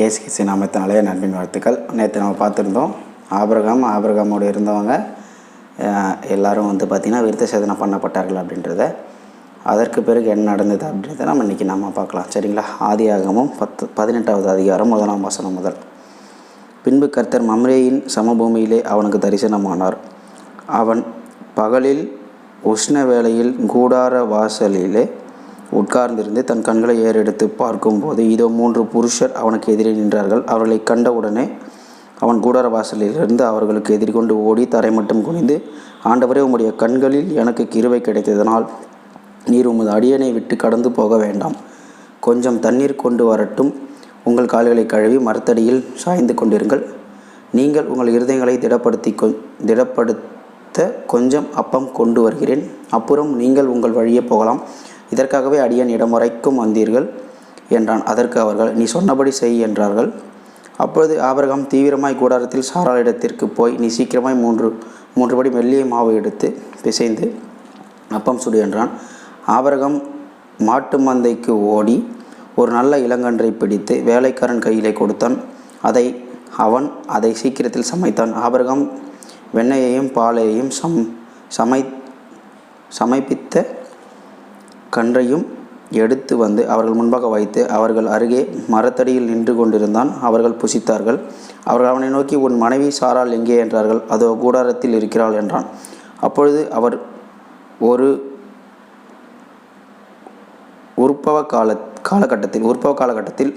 ஏசு கிறிஸ்து நாமத்தினாலே நண்பின் வாழ்த்துக்கள். நேற்று நம்ம பார்த்துருந்தோம் ஆபிரகாம் ஆபிரகாமோடு இருந்தவங்க எல்லோரும் எல்லாரும் வந்து பார்த்திங்கன்னா விருத்த சேதனை பண்ணப்பட்டார்கள் அப்படின்றத அதற்கு பிறகு என்ன நடந்தது அப்படின்றத நம்ம இன்றைக்கி நம்ம பார்க்கலாம். சரிங்களா? ஆதி ஆகமும் பத்து பதினெட்டாவது அதிகாரம் முதலாம் வசனம் முதல். பின்பு கர்த்தர் மம்ரேயின் சமபூமியிலே அவனுக்கு தரிசனமானார். அவன் பகலில் உஷ்ண வேளையில் கூடார வாசலிலே உட்கார்ந்திருந்து தன் கண்களை ஏறெடுத்து பார்க்கும்போது இதோ மூன்று புருஷர் அவனுக்கு எதிரே நின்றார்கள். அவர்களை கண்டவுடனே அவன் கூடார வாசலிலிருந்து அவர்களுக்கு எதிர்கொண்டு ஓடி தரை மட்டும் குனிந்து ஆண்டவரே உம்முடைய கண்களில் எனக்கு கிருவை கிடைத்ததனால் நீர் உமது அடியனை விட்டு கடந்து போக வேண்டாம். கொஞ்சம் தண்ணீர் கொண்டு வரட்டும். உங்கள் கால்களை கழுவி மரத்தடியில் சாய்ந்து கொண்டிருங்கள். நீங்கள் உங்கள் இருதயங்களை திடப்படுத்தி கொ திடப்படுத்த கொஞ்சம் அப்பம் கொண்டு வருகிறேன். அப்புறம் நீங்கள் உங்கள் வழியே போகலாம். இதற்காகவே அடியன் இடம் வரைக்கும் வந்தீர்கள் என்றான். அதற்கு அவர்கள் நீ சொன்னபடி செய் என்றார்கள். அப்பொழுது ஆபரகம் தீவிரமாய் கூடாரத்தில் சாரால் இடத்திற்கு போய் நீ சீக்கிரமாய் மூன்று மூன்று படி மெல்லிய மாவு எடுத்து பிசைந்து அப்பம் சுடு என்றான். ஆபரகம் மாட்டு மந்தைக்கு ஓடி ஒரு நல்ல இளங்கன்றை பிடித்து வேலைக்காரன் கையிலே கொடுத்தான். அதை அவன் அதை சீக்கிரத்தில் சமைத்தான். ஆபரகம் வெண்ணையையும் பாலையையும் சம் சமை சமைப்பித்த கன்றையும் எடுத்து வந்து அவர்கள் முன்பாக வைத்து அவர்கள் அருகே மரத்தடியில் நின்று கொண்டிருந்தான். அவர்கள் புசித்தார்கள். அவர்கள் அவனை நோக்கி உன் மனைவி சாரால் எங்கே? என்றார்கள். அதோ கூடாரத்தில் இருக்கிறாள் என்றான். அப்பொழுது அவர் ஒரு உற்பவ கால காலகட்டத்தில் உற்பவ காலகட்டத்தில்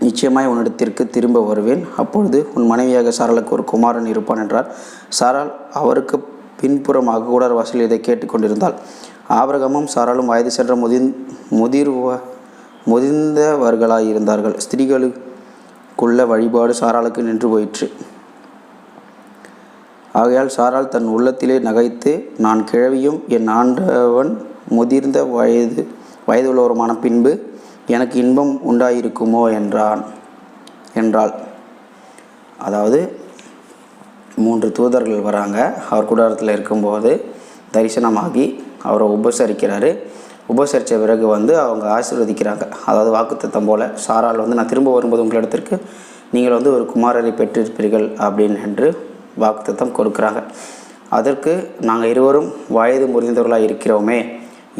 நிச்சயமாய் உன்னிடத்திற்கு திரும்ப வருவேன். அப்பொழுது உன் மனைவியாக சாரலுக்கு ஒரு குமாரன் இருப்பான் என்றார். சாரால் அவருக்கு பின்புறமாக கூடார வாசலில் இதை கேட்டுக்கொண்டிருந்தாள் ஆபிரகமும் சாராலும் வயது சென்ற முதிர் முதிர்வ முதிர்ந்தவர்களாயிருந்தார்கள். ஸ்திரீகளுக்குள்ள வழிபாடு சாராளுக்கு நின்று போயிற்று. ஆகையால் சாரால் தன் உள்ளத்திலே நகைத்து நான் கிழவியும் என் ஆண்டவன் முதிர்ந்த வயது வயதுள்ளவருமான பின்பு எனக்கு இன்பம் உண்டாயிருக்குமோ என்றான் என்றாள். அதாவது மூன்று தூதர்கள் வராங்க. அவர் கூடாரத்தில் இருக்கும்போது தரிசனமாகி அவரை உபசரிக்கிறாரு. உபசரித்த பிறகு வந்து அவங்க ஆசீர்வதிக்கிறாங்க. அதாவது வாக்குத்தத்தம் போல் சாரால் வந்து நான் திரும்ப வரும்போது உங்களிடத்திற்கு நீங்கள் வந்து ஒரு குமாரரை பெற்றிருப்பீர்கள் அப்படின்னு என்று வாக்குத்தத்தம் கொடுக்குறாங்க. அதற்கு நாங்கள் இருவரும் வயது முறிந்தவர்களாக இருக்கிறோமே.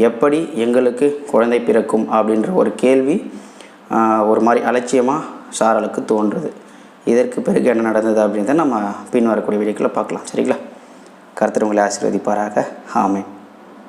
எப்படி எங்களுக்கு குழந்தை பிறக்கும்? அப்படின்ற ஒரு கேள்வி ஒரு மாதிரி அலட்சியமாக சாரலுக்கு தோன்றுது. இதற்கு பிறகு என்ன நடந்தது அப்படின்றத நம்ம பின் வரக்கூடிய வீடியோக்களை பார்க்கலாம். சரிங்களா? கருத்தர் உங்களை ஆசீர்வதிப்பாராக. ஆமேன்.